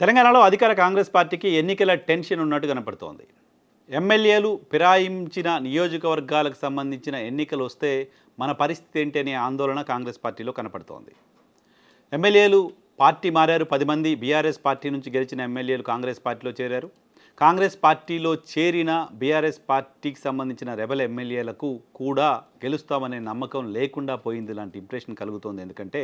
తెలంగాణలో అధికార కాంగ్రెస్ పార్టీకి ఎన్నికల టెన్షన్ ఉన్నట్టు కనపడుతోంది. ఎమ్మెల్యేలు ఫిరాయించిన నియోజకవర్గాలకు సంబంధించిన ఎన్నికలు వస్తే మన పరిస్థితి ఏంటి అనే ఆందోళన కాంగ్రెస్ పార్టీలో కనపడుతోంది. ఎమ్మెల్యేలు పార్టీ మారారు. పది మంది బీఆర్ఎస్ పార్టీ నుంచి గెలిచిన ఎమ్మెల్యేలు కాంగ్రెస్ పార్టీలో చేరారు. కాంగ్రెస్ పార్టీలో చేరిన బీఆర్ఎస్ పార్టీకి సంబంధించిన రెబల్ ఎమ్మెల్యేలకు కూడా గెలుస్తామనే నమ్మకం లేకుండా పోయింది లాంటి ఇంప్రెషన్ కలుగుతోంది. ఎందుకంటే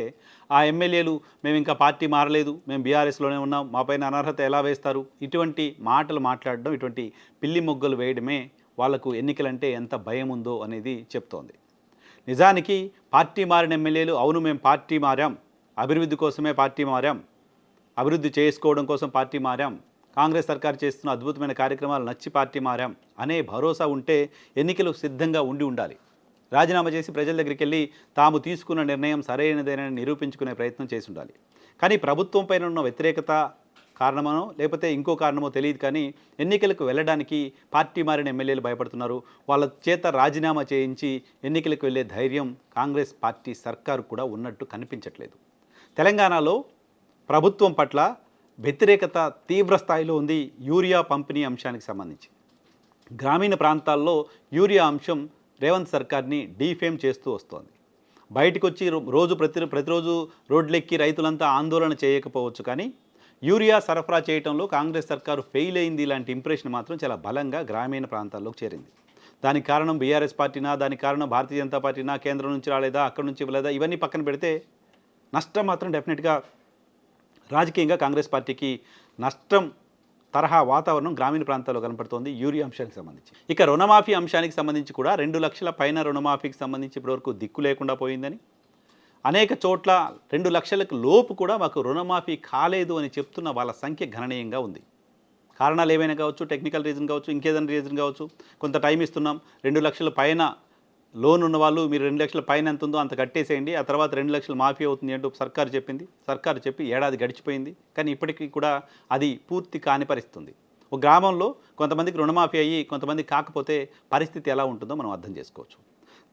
ఆ ఎమ్మెల్యేలు మేము ఇంకా పార్టీ మారలేదు మేము బీఆర్ఎస్లోనే ఉన్నాం మాపైన అనర్హత ఎలా వేస్తారు? ఇటువంటి మాటలు మాట్లాడడం ఇటువంటి పిల్లి మొగ్గలు వేయడమే వాళ్ళకు ఎన్నికలంటే ఎంత భయం ఉందో అనేది చెప్తోంది. నిజానికి పార్టీ మారిన ఎమ్మెల్యేలు అవును మేము పార్టీ మారాం అభివృద్ధి కోసమే పార్టీ మారాం అభివృద్ధి చేసుకోవడం కోసం పార్టీ మారాం కాంగ్రెస్ సర్కార్ చేస్తున్న అద్భుతమైన కార్యక్రమాలు నచ్చి పార్టీ మారాం అనే భరోసా ఉంటే ఎన్నికలు సిద్ధంగా ఉండి ఉండాలి. రాజీనామా చేసి ప్రజల దగ్గరికి వెళ్ళి తాము తీసుకున్న నిర్ణయం సరైనదేనని నిరూపించుకునే ప్రయత్నం చేసి ఉండాలి. కానీ ప్రభుత్వం పైన ఉన్న వ్యతిరేకత కారణమనో లేకపోతే ఇంకో కారణమో తెలియదు కానీ ఎన్నికలకు వెళ్ళడానికి పార్టీ మారిన ఎమ్మెల్యేలు భయపడుతున్నారు. వాళ్ళ చేత రాజీనామా చేయించి ఎన్నికలకు వెళ్ళే ధైర్యం కాంగ్రెస్ పార్టీ సర్కారు కూడా ఉన్నట్టు కనిపించట్లేదు. తెలంగాణలో ప్రభుత్వం పట్ల వ్యతిరేకత తీవ్ర స్థాయిలో ఉంది యూరియా పంపిణీ అంశానికి సంబంధించి. గ్రామీణ ప్రాంతాల్లో యూరియా అంశం రేవంత్ సర్కార్ని డీఫేమ్ చేస్తూ వస్తోంది. బయటకు వచ్చి రోజు ప్రతి ప్రతిరోజు రోడ్లెక్కి రైతులంతా ఆందోళన చేయకపోవచ్చు కానీ యూరియా సరఫరా చేయడంలో కాంగ్రెస్ సర్కారు ఫెయిల్ అయింది ఇలాంటి ఇంప్రెషన్ మాత్రం చాలా బలంగా గ్రామీణ ప్రాంతాల్లోకి చేరింది. దానికి కారణం బీఆర్ఎస్ పార్టీనా దానికి కారణం భారతీయ జనతా పార్టీనా కేంద్రం నుంచి రాలేదా అక్కడి నుంచి ఇవ్వలేదా ఇవన్నీ పక్కన పెడితే నష్టం మాత్రం డెఫినెట్గా రాజకీయంగా కాంగ్రెస్ పార్టీకి నష్టం తరహా వాతావరణం గ్రామీణ ప్రాంతాల్లో కనపడుతోంది. యూరియా అంశానికి సంబంధించి. ఇక రుణమాఫీ అంశానికి సంబంధించి కూడా రెండు లక్షల పైన రుణమాఫీకి సంబంధించి ఇప్పటివరకు దిక్కు లేకుండా పోయిందని. అనేక చోట్ల రెండు లక్షలకు లోపు కూడా మాకు రుణమాఫీ కాలేదు అని చెప్తున్న వాళ్ళ సంఖ్య గణనీయంగా ఉంది. కారణాలు ఏమైనా కావచ్చు టెక్నికల్ రీజన్ కావచ్చు ఇంకేదైనా రీజన్ కావచ్చు కొంత టైం ఇస్తున్నాం. రెండు లక్షల పైన లోన్ ఉన్న వాళ్ళు మీరు రెండు లక్షల పైన ఎంత ఉందో అంత కట్టేసేయండి ఆ తర్వాత రెండు లక్షలు మాఫీ అవుతుంది అంటూ సర్కారు చెప్పింది. సర్కారు చెప్పి ఏడాది గడిచిపోయింది. కానీ ఇప్పటికీ కూడా అది పూర్తి కాని పరిస్థితుంది. ఒక గ్రామంలో కొంతమందికి రుణమాఫీ అయ్యి కొంతమంది కాకపోతే పరిస్థితి ఎలా ఉంటుందో మనం అర్థం చేసుకోవచ్చు.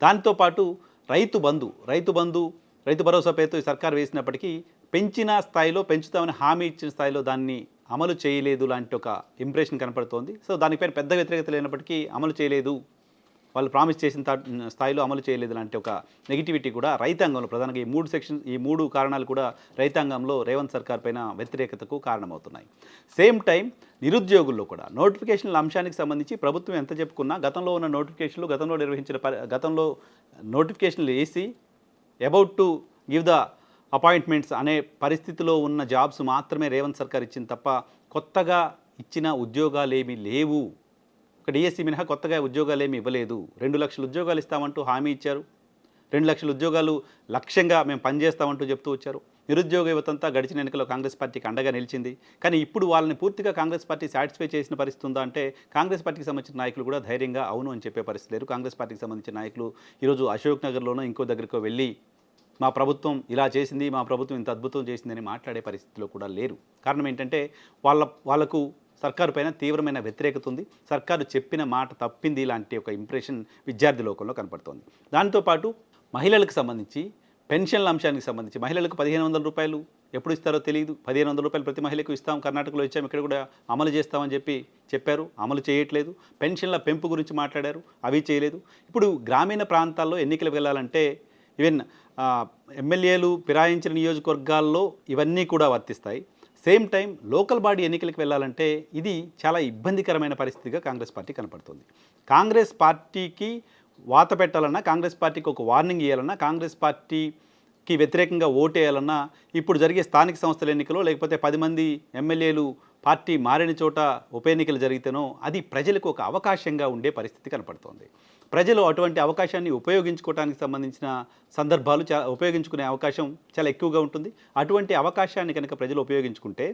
దాంతోపాటు రైతు బంధు రైతు బంధు రైతు భరోసా పేరుతో ఈ సర్కారు వేసినప్పటికీ పెంచిన స్థాయిలో పెంచుతామని హామీ ఇచ్చిన స్థాయిలో దాన్ని అమలు చేయలేదు లాంటి ఒక ఇంప్రెషన్ కనపడుతోంది. సో దానిపైన పెద్ద వ్యతిరేకత లేనప్పటికీ అమలు చేయలేదు వాళ్ళు ప్రామిస్ చేసిన స్థాయిలో అమలు చేయలేదు లాంటి ఒక నెగిటివిటీ కూడా రైతాంగంలో ప్రధానంగా ఈ మూడు సెక్షన్ ఈ మూడు కారణాలు కూడా రైతాంగంలో రేవంత్ సర్కార్ పైన వ్యతిరేకతకు కారణమవుతున్నాయి. సేమ్ టైం నిరుద్యోగుల్లో కూడా నోటిఫికేషన్ల అంశానికి సంబంధించి ప్రభుత్వం ఎంత చెప్పుకున్నా గతంలో ఉన్న నోటిఫికేషన్లు గతంలో నిర్వహించిన గతంలో నోటిఫికేషన్లు వేసి about to give the appointments అనే పరిస్థితిలో ఉన్న జాబ్స్ మాత్రమే రేవంత్ సర్కార్ ఇచ్చింది తప్ప కొత్తగా ఇచ్చిన ఉద్యోగాలేమీ లేవు. ఒక డిఎస్సి మినహా కొత్తగా ఉద్యోగాలు ఏమి ఇవ్వలేదు. రెండు లక్షల ఉద్యోగాలు ఇస్తామంటూ హామీ ఇచ్చారు. రెండు లక్షల ఉద్యోగాలు లక్ష్యంగా మేము పనిచేస్తామంటూ చెప్తూ వచ్చారు. నిరుద్యోగ యువతంతా గడిచిన ఎన్నికల్లో కాంగ్రెస్ పార్టీకి అండగా నిలిచింది. కానీ ఇప్పుడు వాళ్ళని పూర్తిగా కాంగ్రెస్ పార్టీ సాటిస్ఫై చేసిన పరిస్థితి ఉందా అంటే కాంగ్రెస్ పార్టీకి సంబంధించిన నాయకులు కూడా ధైర్యంగా అవును అని చెప్పే పరిస్థితి లేరు కాంగ్రెస్ పార్టీకి సంబంధించిన నాయకులు ఈరోజు అశోక్ నగర్లోనో ఇంకో దగ్గరికో వెళ్ళి మా ప్రభుత్వం ఇలా చేసింది మా ప్రభుత్వం ఇంత అద్భుతం చేసిందని మాట్లాడే పరిస్థితిలో కూడా లేరు. కారణం ఏంటంటే వాళ్ళ వాళ్ళకు సర్కారు పైన తీవ్రమైన వ్యతిరేకత ఉంది సర్కారు చెప్పిన మాట తప్పింది లాంటి ఒక ఇంప్రెషన్ విద్యార్థి లోకంలో కనపడుతోంది. దాంతోపాటు మహిళలకు సంబంధించి పెన్షన్ల అంశానికి సంబంధించి మహిళలకు పదిహేను వందల రూపాయలు ఎప్పుడు ఇస్తారో తెలియదు పదిహేను వందల రూపాయలు ప్రతి మహిళకు ఇస్తాం కర్ణాటకలో ఇచ్చాం ఇక్కడ కూడా అమలు చేస్తామని చెప్పి చెప్పారు. అమలు చేయట్లేదు. పెన్షన్ల పెంపు గురించి మాట్లాడారు. అవి చేయలేదు. ఇప్పుడు గ్రామీణ ప్రాంతాల్లో ఎన్నికలు వెళ్ళాలంటే ఈవెన్ ఎమ్మెల్యేలు ఫిరాయించిన నియోజకవర్గాల్లో ఇవన్నీ కూడా వర్తిస్తాయి. సేమ్ టైం లోకల్ బాడీ ఎన్నికలకు వెళ్ళాలంటే ఇది చాలా ఇబ్బందికరమైన పరిస్థితిగా కాంగ్రెస్ పార్టీ కనపడుతుంది. కాంగ్రెస్ పార్టీకి వాత పెట్టాలన్నా కాంగ్రెస్ పార్టీకి ఒక వార్నింగ్ ఇవ్వాలన్నా కాంగ్రెస్ పార్టీకి వ్యతిరేకంగా ఓటేయాలన్నా ఇప్పుడు జరిగే స్థానిక సంస్థల ఎన్నికలో లేకపోతే పది మంది ఎమ్మెల్యేలు పార్టీ మారిన చోట ఉప ఎన్నికలు జరిగితేనో అది ప్రజలకు ఒక అవకాశంగా ఉండే పరిస్థితి కనపడుతోంది. ప్రజలు అటువంటి అవకాశాన్ని ఉపయోగించుకోవడానికి సంబంధించిన సందర్భాలు చా ఉపయోగించుకునే అవకాశం చాలా ఎక్కువగా ఉంటుంది. అటువంటి అవకాశాన్ని కనుక ప్రజలు ఉపయోగించుకుంటే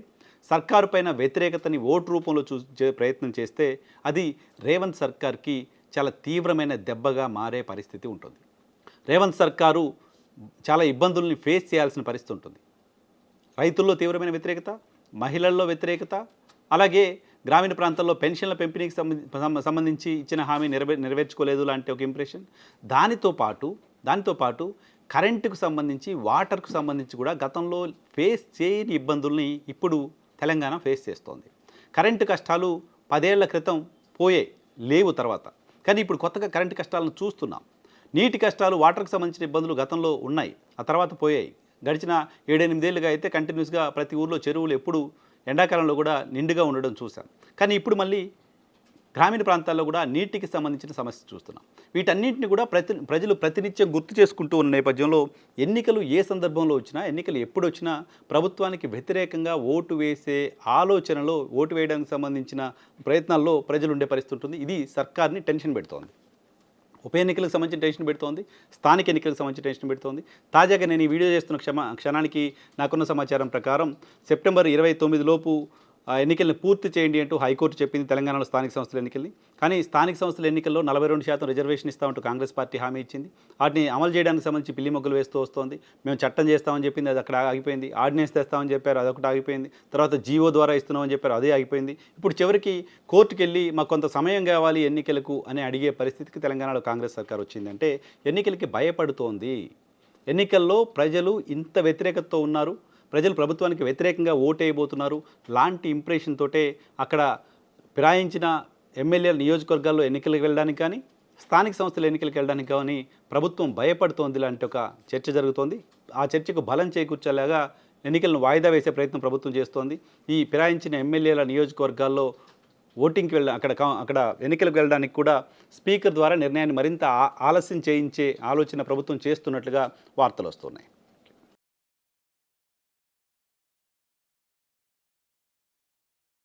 సర్కారు పైన వ్యతిరేకతని ఓటు రూపంలో చూ ప్రయత్నం చేస్తే అది రేవంత్ సర్కార్కి చాలా తీవ్రమైన దెబ్బగా మారే పరిస్థితి ఉంటుంది. రేవంత్ సర్కారు చాలా ఇబ్బందుల్ని ఫేస్ చేయాల్సిన పరిస్థితి ఉంటుంది. రైతుల్లో తీవ్రమైన వ్యతిరేకత మహిళల్లో వ్యతిరేకత అలాగే గ్రామీణ ప్రాంతాల్లో పెన్షన్ల పెంపిణీకి సంబంధించి ఇచ్చిన హామీ నెరవే నెరవేర్చుకోలేదు లాంటి ఒక ఇంప్రెషన్ దానితో పాటు దానితో పాటు కరెంటుకు సంబంధించి వాటర్కు సంబంధించి కూడా గతంలో ఫేస్ చేయని ఇబ్బందుల్ని ఇప్పుడు తెలంగాణ ఫేస్ చేస్తోంది. కరెంటు కష్టాలు పదేళ్ళ క్రితం పోయాయి లేవు తర్వాత. కానీ ఇప్పుడు కొత్తగా కరెంటు కష్టాలను చూస్తున్నాం. నీటి కష్టాలు వాటర్కి సంబంధించిన ఇబ్బందులు గతంలో ఉన్నాయి. ఆ తర్వాత పోయాయి. గడిచిన ఏడెనిమిదేళ్ళుగా అయితే కంటిన్యూస్గా ప్రతి ఊర్లో చెరువులు ఎప్పుడు ఎండాకాలంలో కూడా నిండుగా ఉండడం చూసాం కానీ ఇప్పుడు మళ్ళీ గ్రామీణ ప్రాంతాల్లో కూడా నీటికి సంబంధించిన సమస్య చూస్తున్నాం. వీటన్నింటిని కూడా ప్రతి ప్రజలు ప్రతినిత్యం గుర్తు చేసుకుంటూ ఉన్న నేపథ్యంలో ఎన్నికలు ఏ సందర్భంలో వచ్చినా ఎన్నికలు ఎప్పుడు వచ్చినా ప్రభుత్వానికి వ్యతిరేకంగా ఓటు వేసే ఆలోచనలో ఓటు వేయడానికి సంబంధించిన ప్రయత్నాల్లో ప్రజలు ఉండే పరిస్థితి ఉంటుంది. ఇది సర్కార్ని టెన్షన్ పెడుతోంది. ఉప ఎన్నికలకు సంబంధించిన టెన్షన్ పెడుతోంది స్థానిక ఎన్నికలకు సంబంధించిన టెన్షన్ పెడుతోంది. తాజాగా నేను ఈ వీడియో చేస్తున్న క్షమ క్షణానికి నాకున్న సమాచారం ప్రకారం సెప్టెంబర్ ఇరవై తొమ్మిది లోపు ఎన్నికలను పూర్తి చేయండి అంటూ హైకోర్టు చెప్పింది తెలంగాణలో స్థానిక సంస్థల ఎన్నికల్ని. కానీ స్థానిక సంస్థల ఎన్నికల్లో నలభై రెండు శాతం రిజర్వేషన్ ఇస్తామంటూ కాంగ్రెస్ పార్టీ హామీ ఇచ్చింది. వాటిని అమలు చేయడానికి సంబంధించి పిల్లి మొగ్గులు వేస్తూ వస్తోంది. మేము చట్టం చేస్తామని చెప్పింది అది అక్కడ ఆగిపోయింది. ఆర్డినెన్స్ తెస్తామని చెప్పారు అదొకటి ఆగిపోయింది. తర్వాత జీవో ద్వారా ఇస్తున్నామని చెప్పారు అదే ఆగిపోయింది. ఇప్పుడు చివరికి కోర్టుకు వెళ్ళి మాకు కొంత సమయం కావాలి ఎన్నికలకు అని అడిగే పరిస్థితికి తెలంగాణలో కాంగ్రెస్ సర్కార్ వచ్చిందంటే ఎన్నికలకి భయపడుతోంది. ఎన్నికల్లో ప్రజలు ఇంత వ్యతిరేకతతో ఉన్నారు. ప్రజలు ప్రభుత్వానికి వ్యతిరేకంగా ఓటేయబోతున్నారు. లాంటి ఇంప్రెషన్ తోటే అక్కడ ఫిరాయించిన ఎమ్మెల్యేల నియోజకవర్గాల్లో ఎన్నికలకు వెళ్ళడానికి కానీ స్థానిక సంస్థల ఎన్నికలకు వెళ్ళడానికి కానీ ప్రభుత్వం భయపడుతోంది లాంటి ఒక చర్చ జరుగుతోంది. ఆ చర్చకు బలం చేకూర్చేలాగా ఎన్నికలను వాయిదా వేసే ప్రయత్నం ప్రభుత్వం చేస్తోంది. ఈ ఫిరాయించిన ఎమ్మెల్యేల నియోజకవర్గాల్లో ఓటింగ్కి వెళ్ళ అక్కడ అక్కడ ఎన్నికలకు వెళ్ళడానికి కూడా స్పీకర్ ద్వారా నిర్ణయాన్ని మరింత ఆలస్యం చేయించే ఆలోచన ప్రభుత్వం చేస్తున్నట్లుగా వార్తలు వస్తున్నాయి.